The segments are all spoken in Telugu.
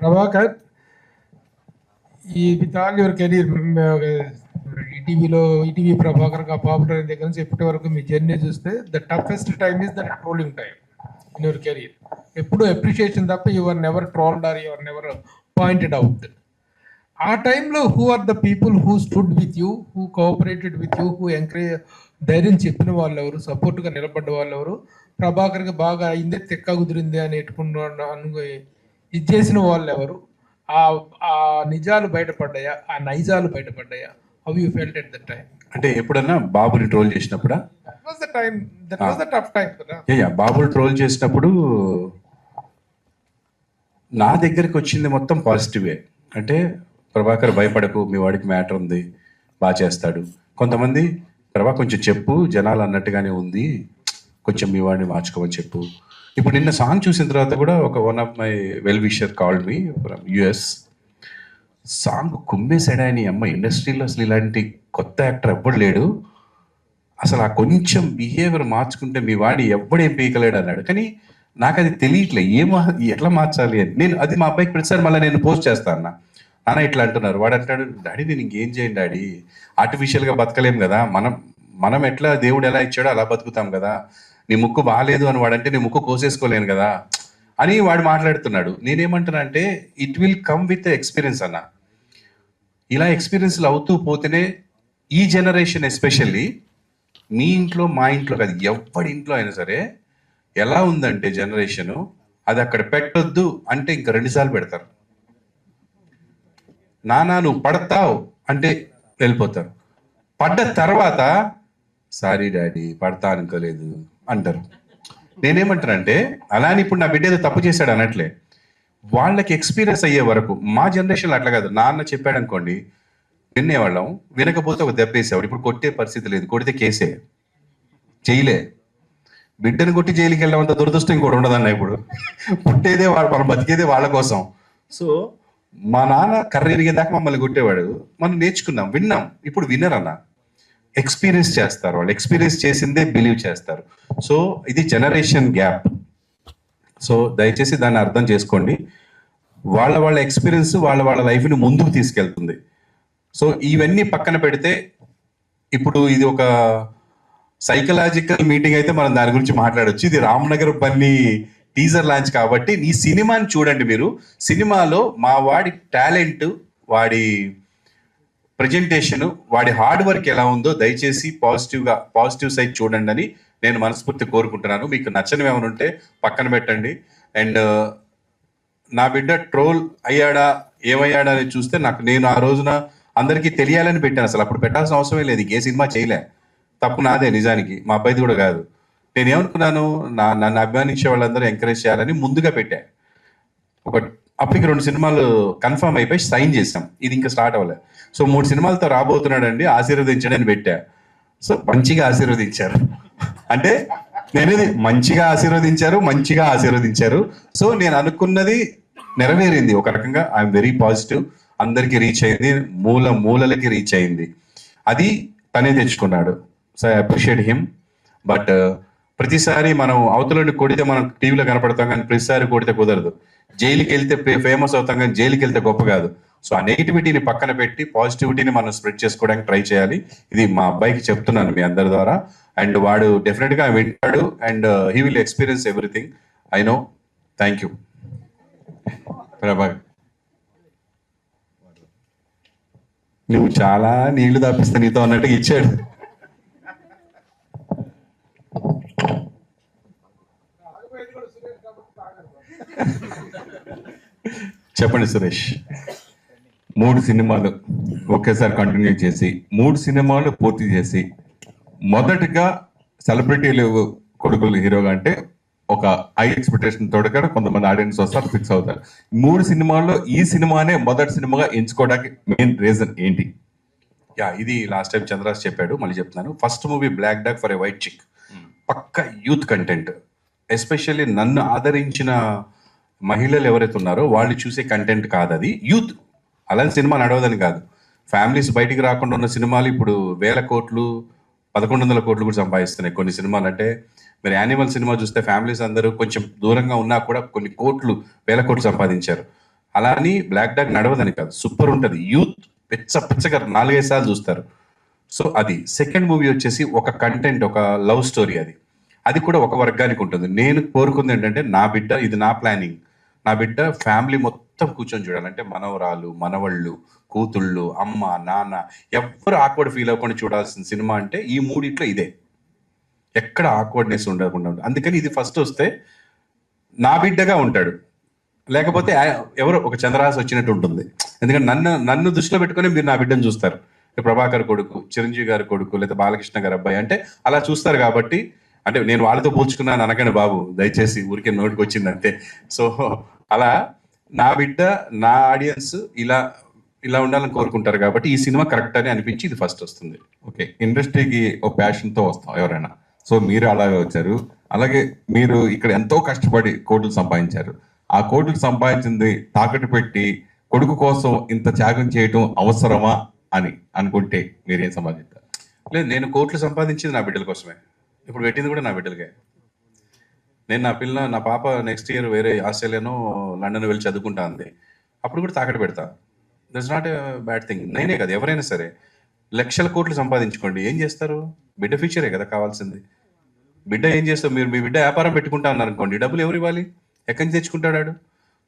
ప్రభాకర్ ఈ విత్ ఆల్ యువర్ కెరీర్ ఈటీవీలో ఈటీవీ ప్రభాకర్గా పాపులర్ దగ్గర నుంచి ఇప్పటి వరకు మీ జర్నీ చూస్తే the toughest time is the trolling time in your career ఎప్పుడు అప్రిషియేషన్ తప్ప your never trolled or your never pointed out ఆ టైంలో who are the people who stood with you who cooperated with you who encourage ధైర్యం చెప్పిన వాళ్ళు ఎవరు సపోర్ట్గా నిలబడ్డ వాళ్ళు ఎవరు? ప్రభాకర్కి బాగా అయిందే తెక్క కుదిరింది అని ఎట్టుకున్న అను ఇది చేసిన వాళ్ళు ఎవరు ఆ ఆ నిజాలు బయటపడ్డాయా? ఆ నైజాలు బయటపడ్డాయా? How you felt at the time అంటే ఎప్పుడన్నా బాబుని troll చేసినప్పుడా? Was the time that was the tough time కదా? యా, యా బాబుని ట్రోల్ చేసినప్పుడు నా దగ్గరికి వచ్చింది మొత్తం పాజిటివే. అంటే ప్రభాకర్ భయపడకు మీ వాడికి మ్యాటర్ ఉంది బాగా చేస్తాడు. కొంతమంది ప్రభా కొంచెం చెప్పు జనాలు అన్నట్టుగానే ఉంది కొంచెం మీ వాడిని మార్చుకోమని చెప్పు. ఇప్పుడు నిన్న సాంగ్ చూసిన తర్వాత కూడా ఒక one of my well wisher called me from US song కుమ్మేశాడా అని అమ్మ? ఇండస్ట్రీలో అసలు ఇలాంటి కొత్త యాక్టర్ ఎవ్వడు లేడు. అసలు ఆ కొంచెం బిహేవియర్ మార్చుకుంటే మీ వాడి ఎవ్వడేం పీకలేడు అన్నాడు. కానీ నాకు అది తెలియట్లే. ఏం ఎట్లా మార్చాలి అని. నేను అది మా అబ్బాయికి ప్రతిసారి మళ్ళీ నేను పోస్ట్ చేస్తాను అన్న. నాన్న ఇట్లా అంటున్నారు. వాడు అంటాడు డాడీ నేను ఇంకేం చేయండి డాడీ. ఆర్టిఫిషియల్గా బతకలేం కదా. మనం మనం ఎట్లా దేవుడు ఎలా ఇచ్చాడో అలా బతుకుతాం కదా. నీ ముక్కు బాగాలేదు అని వాడంటే నీ ముక్కు కోసేసుకోలేను కదా అని వాడు మాట్లాడుతున్నాడు. నేనేమంటున్నా అంటే it will come with experience అన్న. ఇలా ఎక్స్పీరియన్స్లు అవుతూ పోతేనే ఈ జనరేషన్ ఎస్పెషల్లీ మీ ఇంట్లో మా ఇంట్లో కాదు ఎవరి ఇంట్లో అయినా సరే ఎలా ఉందంటే జనరేషను అది అక్కడ పెట్టొద్దు అంటే ఇంకా రెండుసార్లు పెడతారు. నానా నువ్వు పడతావు అంటే వెళ్ళిపోతారు. పడ్డ తర్వాత సారీ డాడీ పడతా అనుకోలేదు. అంటారు. నేనేమంటానంటే అలా అని ఇప్పుడు నా బిడ్డ ఏదో తప్పు చేశాడు అనట్లే. వాళ్ళకి ఎక్స్పీరియన్స్ అయ్యే వరకు మా జనరేషన్లో అట్లా కాదు. నాన్న చెప్పాడు అనుకోండి వినేవాళ్ళం వినకపోతే ఒక దెబ్బ వేసేవాడు. ఇప్పుడు కొట్టే పరిస్థితి లేదు. కొడితే కేసే. చేయలే బిడ్డను కొట్టి జైలుకి వెళ్ళమంత దురదృష్టం ఇంకోటి ఉండదన్న ఇప్పుడు. పుట్టేదే వాళ్ళ మనం బతికేదే వాళ్ళ కోసం. సో మా నాన్న కర్ర ఎరిగేదాకా మమ్మల్ని కొట్టేవాడు. మనం నేర్చుకున్నాం విన్నాం. ఇప్పుడు వినరన్న. ఎక్స్పీరియన్స్ చేస్తారు. వాళ్ళు ఎక్స్పీరియన్స్ చేసిందే బిలీవ్ చేస్తారు. సో ఇది జనరేషన్ గ్యాప్ సో దయచేసి దాన్ని అర్థం చేసుకోండి. వాళ్ళ వాళ్ళ ఎక్స్పీరియన్స్ వాళ్ళ వాళ్ళ లైఫ్ని ముందుకు తీసుకెళ్తుంది. సో ఇవన్నీ పక్కన పెడితే ఇప్పుడు ఇది ఒక సైకలాజికల్ మీటింగ్ అయితే మనం దాని గురించి మాట్లాడచ్చు. ఇది రామ్నగర్ పల్లి టీజర్ లాంచ్ కాబట్టి ఈ సినిమాని చూడండి మీరు. సినిమాలో మా వాడి టాలెంట్ వాడి ప్రజెంటేషన్ వాడి హార్డ్ వర్క్ ఎలా ఉందో దయచేసి పాజిటివ్గా పాజిటివ్ సైడ్ చూడండి అని నేను మనస్ఫూర్తి కోరుకుంటున్నాను. మీకు నచ్చనివి ఏమైనా ఉంటే పక్కన పెట్టండి. అండ్ uh, నా బిడ్డ ట్రోల్ అయ్యాడా ఏమయ్యాడా అని చూస్తే నాకు నేను ఆ రోజున అందరికీ తెలియాలని పెట్టాను అసలు. అప్పుడు పెట్టాల్సిన అవసరమే లేదు. ఏ సినిమా చేయలే. తప్పు నాదే నిజానికి. మా అబ్బాయిది కూడా కాదు. నేనేమనుకున్నాను నా నన్ను అభిమానించే వాళ్ళందరూ ఎంకరేజ్ చేయాలని ముందుగా పెట్టా. ఒక అప్పటికి రెండు సినిమాలు కన్ఫర్మ్ అయిపోయి సైన్ చేసాం ఇది ఇంకా స్టార్ట్ అవ్వలేదు సో మూడు సినిమాలతో రాబోతున్నాడండి ఆశీర్వదించడని పెట్టా. సో మంచిగా ఆశీర్వదించారు. అంటే నేనేది మంచిగా ఆశీర్వదించారు మంచిగా ఆశీర్వదించారు. సో నేను అనుకున్నది నెరవేరింది. ఒక రకంగా ఐఎమ్ వెరీ పాజిటివ్ అందరికీ రీచ్ అయింది మూల మూలలకి రీచ్ అయింది. అది తనే తెచ్చుకున్నాడు. So I appreciate him but ప్రతిసారి మనం అవతలని కొడితే మనం టీవీలో కనపడతాం కానీ ప్రతిసారి కొడితే కుదరదు. జైలుకి వెళ్తే ఫేమస్ అవుతాం కానీ జైలుకి వెళ్తే గొప్ప కాదు. సో ఆ నెగిటివిటీని పక్కన పెట్టి పాజిటివిటీని మనం స్ప్రెడ్ చేసుకోవడానికి ట్రై చేయాలి. ఇది మా అబ్బాయికి చెప్తున్నాను మీ అందరి ద్వారా. అండ్ వాడు డెఫినెట్గా వింటాడు and he will experience everything I know thank you Prabha నువ్వు చాలా నీళ్ళు తాపిస్తే నీతో అన్నట్టుగా ఇచ్చాడు. చెప్పండి సురేష్. మూడు సినిమాలు ఒకేసారి కంటిన్యూ చేసి మూడు సినిమాలు పూర్తి చేసి మొదటిగా సెలబ్రిటీలు కొడుకులు హీరోగా అంటే ఒక హై ఎక్స్పెక్టేషన్ తోటి కూడా కొంతమంది ఆడియన్స్ వస్తారు ఫిక్స్ అవుతారు. మూడు సినిమాల్లో ఈ సినిమానే మొదటి సినిమాగా ఎంచుకోవడానికి మెయిన్ రీజన్ ఏంటి? యా ఇది లాస్ట్ టైం చంద్రరాజ్ చెప్పాడు మళ్ళీ చెప్తున్నాను. First movie black dog for a white chick పక్క యూత్ కంటెంట్ ఎస్పెషల్లీ నన్ను ఆదరించిన మహిళలు ఎవరైతే ఉన్నారో వాళ్ళు చూసే కంటెంట్ కాదు అది యూత్ అలాంటి సినిమా నడవదని కాదు. ఫ్యామిలీస్ బయటికి రాకుండా ఉన్న సినిమాలు ఇప్పుడు వేల కోట్లు పదకొండు వందల కోట్లు కూడా సంపాదిస్తున్నాయి కొన్ని సినిమాలు. అంటే మీరు యానిమల్ సినిమా చూస్తే ఫ్యామిలీస్ అందరూ కొంచెం దూరంగా ఉన్నా కూడా కొన్ని కోట్లు వేల కోట్లు సంపాదించారు. అలా అని బ్లాక్ డాగ్ నడవదని కాదు. సూపర్ ఉంటుంది. యూత్ పిచ్చ పిచ్చగా నాలుగైదు సార్లు చూస్తారు. సో అది సెకండ్ మూవీ వచ్చేసి ఒక కంటెంట్ ఒక లవ్ స్టోరీ అది. అది కూడా ఒక వర్గానికి ఉంటుంది. నేను కోరుకుంది ఏంటంటే నా బిడ్డ ఇది నా ప్లానింగ్. నా బిడ్డ ఫ్యామిలీ మొత్తం కూర్చొని చూడాలంటే మనవరాలు మనవళ్ళు కూతుళ్ళు అమ్మ నాన్న ఎవ్వరు ఆక్వర్డ్ ఫీల్ అవ్వకుండా చూడాల్సిన సినిమా అంటే ఈ మూడిట్లో ఇదే. ఎక్కడ ఆక్వర్డ్నెస్ ఉండకుండా అందుకని ఇది ఫస్ట్ వస్తే నా బిడ్డగా ఉంటాడు. లేకపోతే ఎవరో ఒక చంద్రహాస్ వచ్చినట్టు ఉంటుంది. ఎందుకంటే నన్ను నన్ను దృష్టిలో పెట్టుకొని మీరు నా బిడ్డను చూస్తారు. ప్రభాకర్ కొడుకు చిరంజీవి గారి కొడుకు లేదా బాలకృష్ణ గారి అబ్బాయి అంటే అలా చూస్తారు కాబట్టి అంటే నేను వాళ్ళతో పోల్చుకున్నాను అనకండి బాబు. దయచేసి ఊరికే నోటికి వచ్చింది అంతే సో అలా నా బిడ్డ నా ఆడియన్స్ ఇలా ఇలా ఉండాలని కోరుకుంటారు కాబట్టి ఈ సినిమా కరెక్ట్ అని అనిపించి ఇది ఫస్ట్ వస్తుంది. ఓకే ఇండస్ట్రీకి ఒక ప్యాషన్తో వస్తాం ఎవరైనా. సో మీరు అలాగే వచ్చారు. అలాగే మీరు ఇక్కడ ఎంతో కష్టపడి కోట్లు సంపాదించారు. ఆ కోట్లు సంపాదించింది తాకట్టు పెట్టి కొడుకు కోసం ఇంత త్యాగం చేయటం అవసరమా అని అనుకుంటే మీరేం సంపాదిస్తారు లేదు నేను కోట్లు సంపాదించింది నా బిడ్డల కోసమే. ఇప్పుడు పెట్టింది కూడా నా బిడ్డలకే. నేను నా పిల్ల నా పాప నెక్స్ట్ ఇయర్ వేరే ఆస్ట్రేలియాను లండన్ వెళ్ళి చదువుకుంటా ఉంది అప్పుడు కూడా తాకట్టు పెడతా. That's not a bad thing నేనే కదా ఎవరైనా సరే లక్షల కోట్లు సంపాదించుకోండి. ఏం చేస్తారు? బిడ్డ ఫ్యూచరే కదా కావాల్సింది. బిడ్డ ఏం చేస్తారు మీరు మీ బిడ్డ వ్యాపారం పెట్టుకుంటా అన్నారు అనుకోండి డబ్బులు ఎవరు ఇవ్వాలి? ఎక్కడి నుంచి తెచ్చుకుంటాడు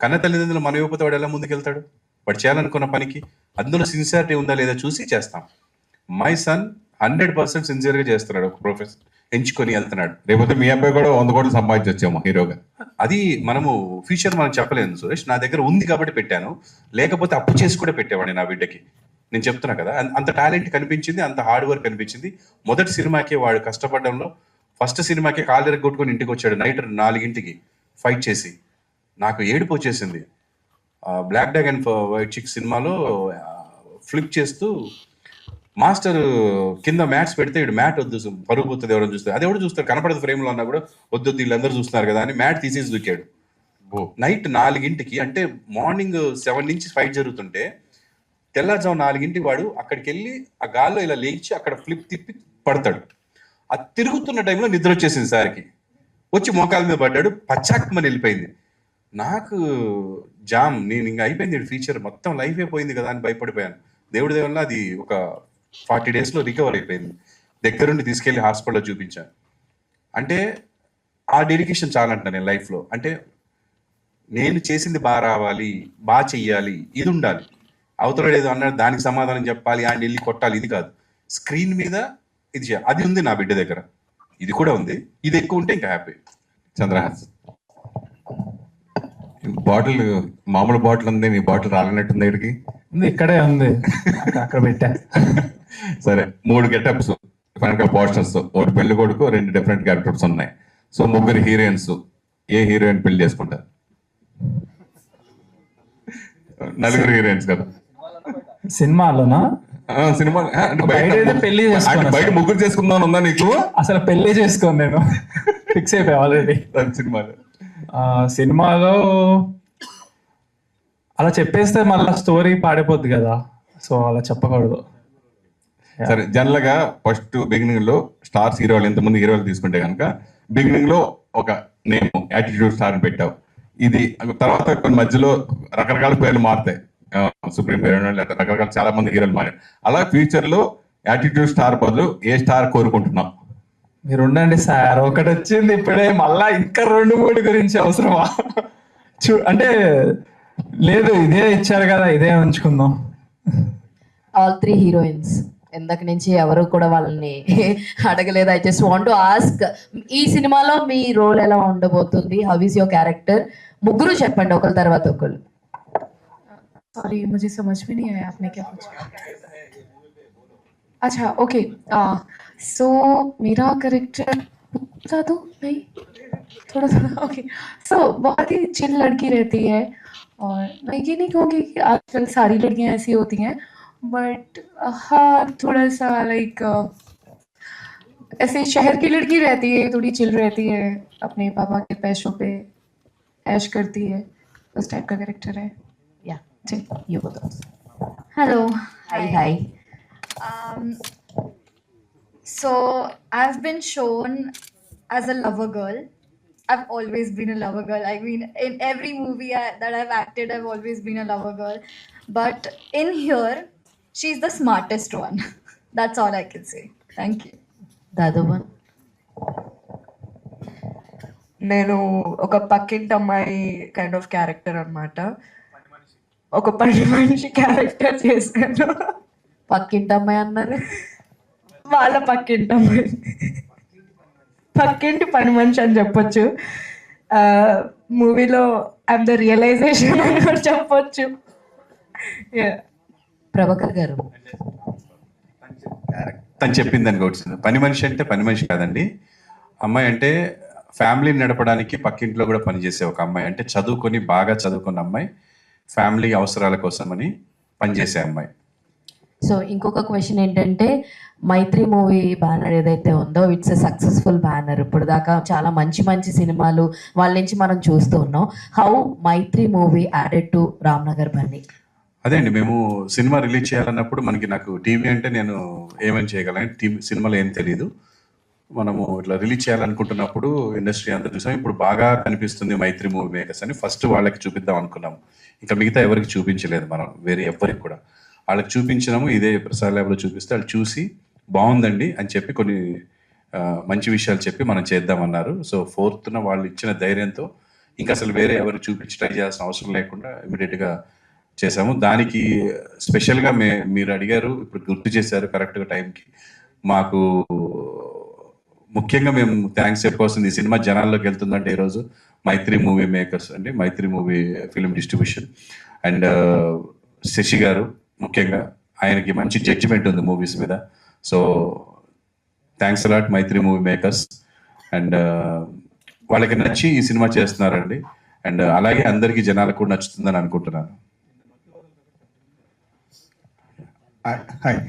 కన్న తల్లిదండ్రులు మన యువత వాడు ఎలా ముందుకెళ్తాడు? వాడు చేయాలనుకున్న పనికి అందులో సిన్సియారిటీ ఉందా లేదా చూసి చేస్తాం. మై సన్ హండ్రెడ్ పర్సెంట్ సిన్సియర్గా చేస్తున్నాడు ఒక ప్రొఫెసర్ ఎంచుకొని వెళ్తున్నాడు. లేకపోతే మీ అబ్బాయి కూడా వంద కోట్లు సంపాదించొచ్చేమో హీరోగా. అది మనము ఫ్యూచర్ మనం చెప్పలేము సురేష్. నా దగ్గర ఉంది కాబట్టి పెట్టాను. లేకపోతే అప్పు చేసి కూడా పెట్టేవాడిని నా బిడ్డకి. నేను చెప్తున్నా కదా అంత టాలెంట్ కనిపించింది అంత హార్డ్ వర్క్ కనిపించింది. మొదటి సినిమాకే వాడు కష్టపడడంలో ఫస్ట్ సినిమాకే కాలు కొట్టుకుని ఇంటికి వచ్చాడు నైట్ నాలుగింటికి ఫైట్ చేసి. నాకు ఏడుపు వచ్చేసింది. Black dog and white chick సినిమాలో ఫ్లిప్ చేస్తూ మాస్టర్ కింద మ్యాట్స్ పెడితే ఇడు మ్యాట్ వద్దు పరుగు పోతుంది ఎవరైనా చూస్తారు. అది ఎవడు చూస్తారు? కనపడదు ఫ్రేమ్లో ఉన్నా కూడా వద్దు వీళ్ళందరూ చూస్తున్నారు కదా అని మ్యాట్ తీసేసి దూకాడు. నైట్ నాలుగింటికి అంటే మార్నింగ్ సెవెన్ నుంచి ఫైట్ జరుగుతుంటే తెల్లారుజాము నాలుగింటికి వాడు అక్కడికి వెళ్ళి ఆ గాల్లో ఇలా లేచి అక్కడ ఫ్లిప్ తిప్పి పడతాడు. ఆ తిరుగుతున్న టైంలో నిద్ర వచ్చేసింది సార్కి. వచ్చి మోకాల మీద పడ్డాడు పచ్చాకమని వెళ్ళిపోయింది నాకు జామ్ నేను ఇంకా అయిపోయింది ఫీచర్ మొత్తం లైఫ్ అయిపోయింది కదా అని భయపడిపోయాను. దేవుడి దేవుళ్ళ అది ఒక ఫార్టీ డేస్లో రికవర్ అయిపోయింది. దగ్గరుండి తీసుకెళ్ళి హాస్పిటల్లో చూపించాను. అంటే ఆ డెడికేషన్ చాలంట నేను లైఫ్లో అంటే నేను చేసింది బాగా రావాలి బాగా చెయ్యాలి ఇది ఉండాలి. అవతల ఏదో అన్నాడు దానికి సమాధానం చెప్పాలి ఆయన వెళ్ళి కొట్టాలి ఇది కాదు. స్క్రీన్ మీద ఇది చేయాలి. అది ఉంది నా బిడ్డ దగ్గర. ఇది కూడా ఉంది. ఇది ఎక్కువ ఉంటే ఇంకా హ్యాపీ. చంద్రహాస్. బాటిల్ మామూలు బాటిల్ ఉంది నీ బాటిల్ రాలినట్టుంది ఇక్కడికి. ఇక్కడే ఉంది. అక్కడ పెట్టా. సరే మూడు గెటప్స్. వెనక పోస్టర్స్ ఒకటి పెళ్ళి కొడుకు రెండు డిఫరెంట్ క్యారెక్టర్స్ ఉన్నాయి. సో ముగ్గురు హీరోయిన్స్ ఏ హీరోయిన్ పెళ్ళి చేసుకుంటారు? నలుగురు హీరోయిన్స్ కదా. సినిమాలోనా? సినిమా పెళ్ళి బయట ముగ్గురు చేసుకుందాం ఉందా నీకు? అసలు పెళ్ళి చేసుకోను నేను. ఫిక్స్ అయిపోయా ఆల్రెడీ సినిమాలో. సినిమాలో అలా చెప్పేస్తే మళ్ళీ స్టోరీ పాడిపోద్ది కదా. సో అలా చెప్పకూడదు. సరే జనరల్గా ఫస్ట్ బిగినింగ్లో స్టార్స్ హీరోలు ఇంతమంది హీరోలు తీసుకుంటే కనుక బిగినింగ్లో ఒక నేమ్ యాటిట్యూడ్ స్టార్ అని పెట్టావు. ఇది తర్వాత కొన్ని మధ్యలో రకరకాల పేర్లు మారుతాయి. సుప్రీం పేరు రకరకాల చాలా మంది హీరోలు మారారు అలా ఫ్యూచర్లో యాటిట్యూడ్ స్టార్ బదులు ఏ స్టార్ కోరుకుంటున్నాం మీరు ఉండండి సార్ ఒకటి వచ్చింది ఇప్పుడే మళ్ళా ఇంకా రెండు మూడు గురించి అవసరమా? చూ అంటే లేదు ఇదే ఇచ్చారు కదా ఇదే ఉంచుకుందాం. ఆల్ త్రీ హీరోయిన్స్ ఇందాక నుంచి ఎవరు కూడా వాళ్ళని అడగలేదు ఐ జస్ట్ వాంట్ ఆస్క్ ఈ సినిమాలో మీ రోల్ ఎలా ఉండబోతుంది హౌ ఇస్ యువర్ క్యారెక్టర్ ముగ్గురు చెప్పండి ఒకరి తర్వాత ఒకరు सॉरी मुझे समझ में नहीं आया आपने क्या पूछा अच्छा ओके सो मेरा करेक्टर बता दो नहीं थोड़ा थोड़ा ओके सो बहुत ही चिल लड़की रहती है और मैं ये नहीं कहूँगी कि आजकल सारी लड़कियां ऐसी होती हैं बट uh, हाँ थोड़ा सा लाइक uh, ऐसे शहर की लड़की रहती है थोड़ी चिल रहती है अपने पापा के पैसों पे ऐश करती है उस टाइप का कैरेक्टर है। या जी। यू बताओ hello hi hi so I have been shown as a lover girl I've always been a lover girl. I mean, in every movie I, that I've acted, I've always been a lover girl. But in here, she's the smartest one. That's all I can say. Thank you. The other one. నేను ఒక పక్కింటి అమ్మాయి కైండ్ ఆఫ్ క్యారెక్టర్ అన్నమాట ఒక పని మనిషి క్యారెక్టర్ చేశాను పక్కింటి అమ్మాయి అన్నారు వాళ్ళ పక్కింటి అమ్మాయి పక్కింటి పని మనిషి అని చెప్పొచ్చు మూవీలో ఐమ్ ద రియలైజేషన్ అని కూడా చెప్పొచ్చు Yeah. ప్రభాకర్ గారు. తను చెప్పింది దానికి ఒకటి పని మనిషి అంటే పని మనిషి కాదండి. అమ్మాయి అంటే ఫ్యామిలీని నడపడానికి పక్కింట్లో కూడా పనిచేసే ఒక అమ్మాయి. అంటే చదువుకొని బాగా చదువుకున్న అమ్మాయి. ఫ్యామిలీ అవసరాల కోసమని పనిచేసే అమ్మాయి. సో ఇంకొక క్వశ్చన్ ఏంటంటే మైత్రి మూవీ బ్యానర్ ఏదైతే ఉందో ఇట్స్ ఎ సక్సెస్ఫుల్ బ్యానర్. ఇప్పుడు దాకా చాలా మంచి మంచి సినిమాలు వాళ్ళ నుంచి మనం చూస్తూ ఉన్నాం. How Mythri movie added to Ramnagar Bunny? అదే అండి మేము సినిమా రిలీజ్ చేయాలన్నప్పుడు మనకి నాకు టీవీ అంటే నేను ఏమని చేయగలను టీవీ సినిమాలు ఏం తెలియదు మనము ఇట్లా రిలీజ్ చేయాలనుకుంటున్నప్పుడు ఇండస్ట్రీ అంతా చూసాం. ఇప్పుడు బాగా కనిపిస్తుంది మైత్రి మూవీ మేకర్స్ అని ఫస్ట్ వాళ్ళకి చూపిద్దాం అనుకున్నాం. ఇంకా మిగతా ఎవరికి చూపించలేదు మనం వేరే ఎవరికి కూడా. వాళ్ళకి చూపించినాము ఇదే ప్రసాద్ ల్యాబ్లో చూపిస్తే వాళ్ళు చూసి బాగుందండి అని చెప్పి కొన్ని మంచి విషయాలు చెప్పి మనం చేద్దామన్నారు. సో ఫోర్త్న వాళ్ళు ఇచ్చిన ధైర్యంతో ఇంకా అసలు వేరే ఎవరు చూపించి ట్రై చేయాల్సిన అవసరం లేకుండా ఇమీడియట్గా చేసాము దానికి స్పెషల్గా మే మీరు అడిగారు ఇప్పుడు గుర్తు చేశారు కరెక్ట్గా టైంకి. మాకు ముఖ్యంగా మేము థ్యాంక్స్ చెప్పుకోవాల్సింది ఈ సినిమా జనాల్లోకి వెళ్తుందంటే ఈరోజు మైత్రి మూవీ మేకర్స్ అండి Mythri movie film distribution. And Sashi garu ముఖ్యంగా ఆయనకి మంచి జడ్జిమెంట్ ఉంది మూవీస్ మీద. So thanks a lot Mythri movie makers. And వాళ్ళకి నచ్చి ఈ సినిమా చేస్తున్నారండి. అండ్ అలాగే అందరికీ జనాలకు కూడా నచ్చుతుందని అనుకుంటున్నాను. はい。